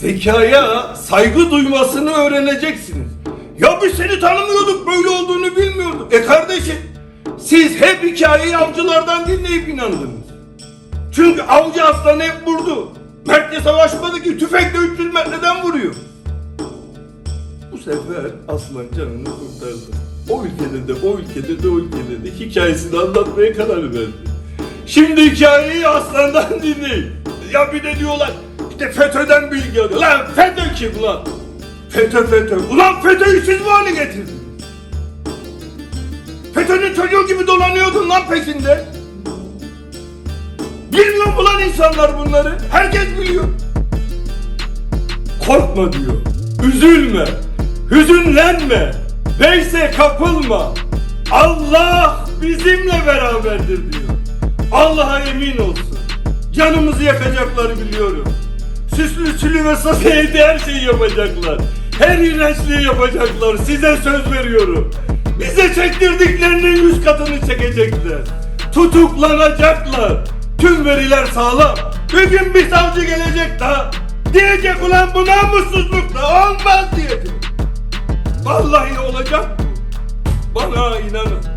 Zekaya saygı duymasını öğreneceksiniz. Ya biz seni tanımıyorduk, böyle olduğunu bilmiyorduk. E kardeşim, siz hep hikayeyi avcılardan dinleyip inandınız. Çünkü avcı aslan hep vurdu. Mert'le savaşmadı ki tüfekle 300 metreden vuruyor. Bu sefer aslan canını kurtardı. O ülkede de, o ülkede de, o ülkede de hikayesini anlatmaya karar verdi. Şimdi hikayeyi aslandan dinleyin. Ya bir de diyorlar işte FETÖ'den bilgi alıyor. Lan FETÖ kim lan? FETÖ FETÖ. Ulan FETÖ'yü siz mi hale getirdiniz? FETÖ'nün çocuğu gibi dolanıyordun lan peşinde. Bilmiyor mu lan insanlar bunları? Herkes biliyor. Korkma diyor. Üzülme. Hüzünlenme. Neyse kapılma. Allah bizimle beraberdir diyor. Allah'a emin olsun. Canımızı yakacakları biliyorum. Süslü sülü ve sosyete her şeyi yapacaklar. Her iğrençliği yapacaklar. Size söz veriyorum. Bize çektirdiklerinin yüz katını çekecekler. Tutuklanacaklar. Tüm veriler sağlam. Bir gün bir savcı gelecek daha. Diyecek ulan bu namussuzluk da olmaz diyecek. Vallahi olacak bu. Bana inanın.